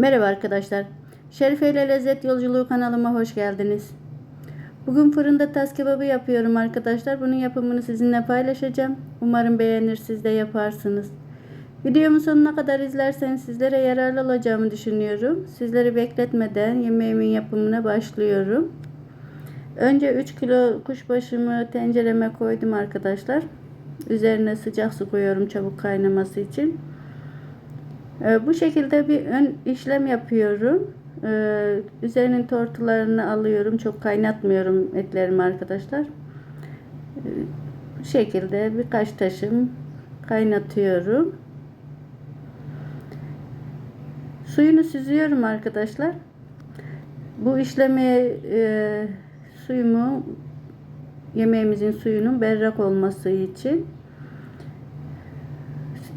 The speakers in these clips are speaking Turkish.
Merhaba arkadaşlar. Şerife ile Lezzet Yolculuğu kanalıma hoş geldiniz. Bugün fırında tas kebabı yapıyorum arkadaşlar. Bunun yapımını sizinle paylaşacağım. Umarım beğenir siz de yaparsınız. Videomu sonuna kadar izlerseniz sizlere yararlı olacağımı düşünüyorum. Sizleri bekletmeden yemeğimin yapımına başlıyorum. Önce 3 kilo kuşbaşımı tencereme koydum arkadaşlar. Üzerine sıcak su koyuyorum çabuk kaynaması için. Ee, bu şekilde bir ön işlem yapıyorum. Ee, üzerinin tortularını alıyorum. Çok kaynatmıyorum etlerimi arkadaşlar. Ee, bu şekilde birkaç taşım kaynatıyorum. Suyunu süzüyorum arkadaşlar. Bu işlemi e, suyumu yemeğimizin suyunun berrak olması için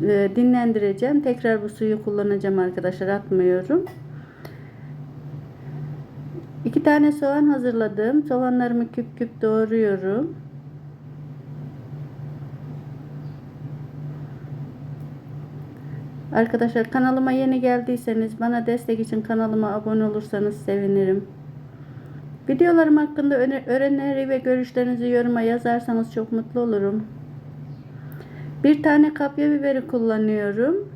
e, dinlendireceğim. Tekrar bu suyu kullanacağım arkadaşlar. Atmıyorum. İki tane soğan hazırladım. Soğanlarımı küp küp doğruyorum. Arkadaşlar kanalıma yeni geldiyseniz bana destek için kanalıma abone olursanız sevinirim. Videolarım hakkında öğrenileri ve görüşlerinizi yoruma yazarsanız çok mutlu olurum. Bir tane kapya biberi kullanıyorum.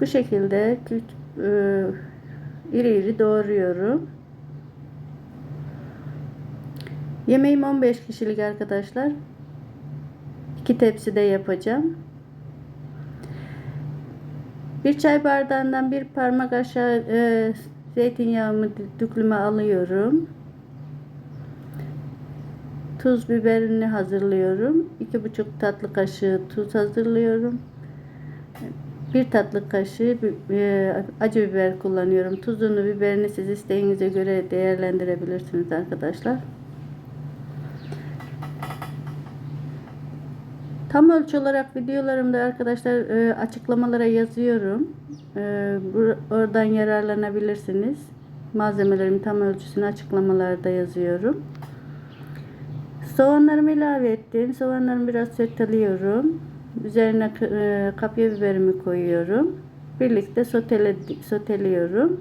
Bu şekilde e, iri iri doğruyorum. Yemeğim 15 kişilik arkadaşlar. İki tepside yapacağım. Bir çay bardağından bir parmak aşağı e, zeytinyağımı düklüme alıyorum. Tuz biberini hazırlıyorum. 2,5 tatlı kaşığı tuz hazırlıyorum. Bir tatlı kaşığı e, acı biber kullanıyorum. Tuzunu, biberini siz isteğinize göre değerlendirebilirsiniz arkadaşlar. Tam ölçü olarak videolarımda arkadaşlar e, açıklamalara yazıyorum. E, oradan yararlanabilirsiniz. Malzemelerimin tam ölçüsünü açıklamalarda yazıyorum. Soğanlarımı ilave ettim. Soğanlarımı biraz soteliyorum. Üzerine e, kapya biberimi koyuyorum. Birlikte sotele, soteliyorum.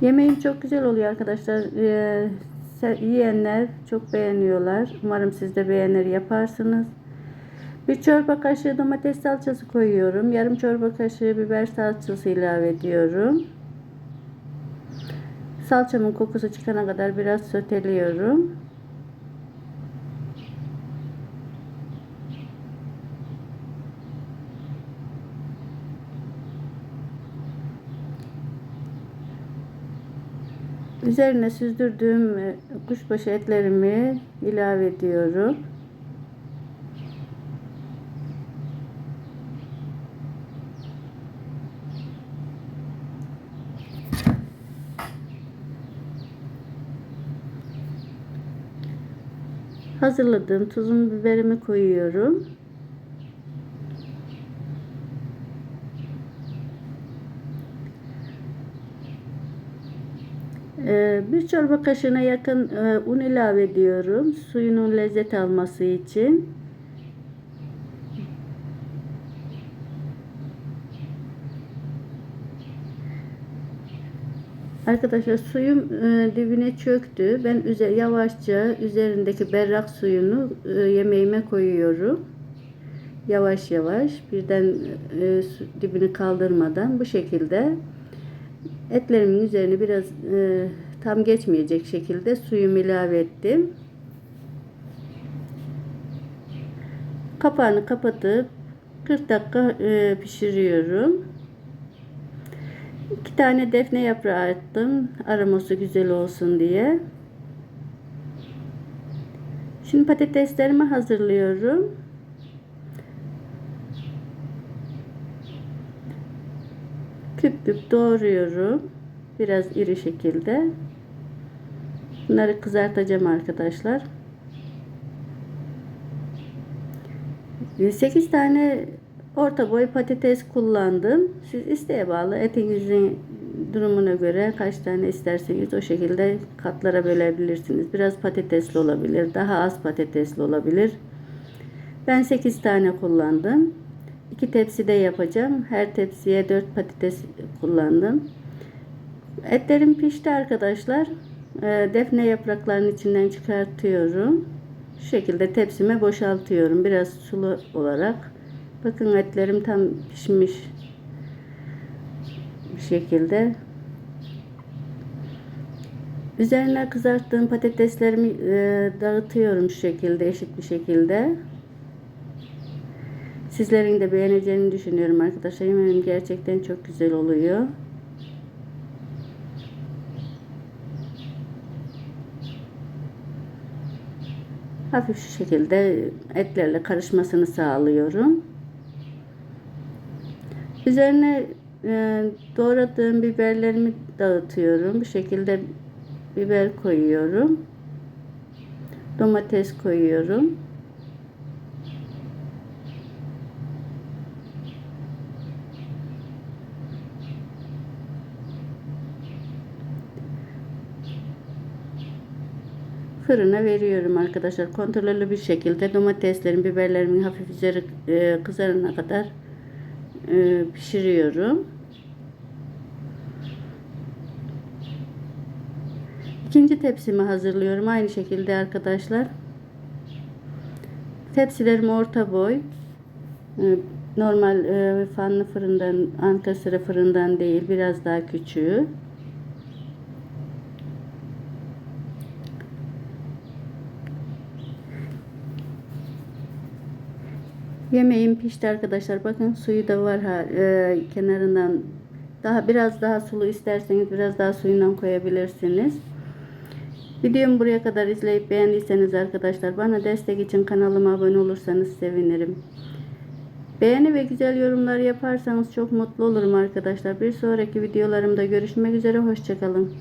Yemeğim çok güzel oluyor arkadaşlar. Ee, yiyenler çok beğeniyorlar. Umarım siz de beğenir yaparsınız. Bir çorba kaşığı domates salçası koyuyorum. Yarım çorba kaşığı biber salçası ilave ediyorum. Salçamın kokusu çıkana kadar biraz soteliyorum. Üzerine süzdürdüğüm kuşbaşı etlerimi ilave ediyorum. Hazırladığım tuzumu biberimi koyuyorum. Ee, bir çorba kaşığına yakın e, un ilave ediyorum. Suyunun lezzet alması için. Arkadaşlar suyum e, dibine çöktü. Ben üzer, yavaşça üzerindeki berrak suyunu e, yemeğime koyuyorum. Yavaş yavaş birden e, su, dibini kaldırmadan bu şekilde etlerimin üzerine biraz e, tam geçmeyecek şekilde suyumu ilave ettim. Kapağını kapatıp 40 dakika e, pişiriyorum. İki tane defne yaprağı attım. Aroması güzel olsun diye. Şimdi patateslerimi hazırlıyorum. Küp küp doğruyorum. Biraz iri şekilde. Bunları kızartacağım arkadaşlar. 8 tane orta boy patates kullandım. Siz isteğe bağlı etinizin durumuna göre kaç tane isterseniz o şekilde katlara bölebilirsiniz. Biraz patatesli olabilir, daha az patatesli olabilir. Ben 8 tane kullandım. 2 tepside yapacağım. Her tepsiye 4 patates kullandım. Etlerim pişti arkadaşlar. Ee, Defne yapraklarının içinden çıkartıyorum. Şu şekilde tepsime boşaltıyorum. Biraz sulu olarak. Bakın etlerim tam pişmiş bir şekilde. Üzerine kızarttığım patateslerimi e, dağıtıyorum şu şekilde eşit bir şekilde. Sizlerin de beğeneceğini düşünüyorum arkadaşlar. Yemeğim gerçekten çok güzel oluyor. Hafif şu şekilde etlerle karışmasını sağlıyorum. Üzerine e, doğradığım biberlerimi dağıtıyorum. Bu şekilde biber koyuyorum. Domates koyuyorum. fırına veriyorum arkadaşlar. Kontrollü bir şekilde domateslerin, biberlerimin hafif üzeri e, kızarana kadar e, pişiriyorum. İkinci tepsimi hazırlıyorum. Aynı şekilde arkadaşlar. Tepsilerim orta boy. E, normal e, fanlı fırından, ankastre fırından değil. Biraz daha küçüğü. Yemeğim pişti arkadaşlar. Bakın suyu da var ha, e, kenarından. Daha biraz daha sulu isterseniz biraz daha suyundan koyabilirsiniz. Videomu buraya kadar izleyip beğendiyseniz arkadaşlar bana destek için kanalıma abone olursanız sevinirim. Beğeni ve güzel yorumlar yaparsanız çok mutlu olurum arkadaşlar. Bir sonraki videolarımda görüşmek üzere. Hoşçakalın.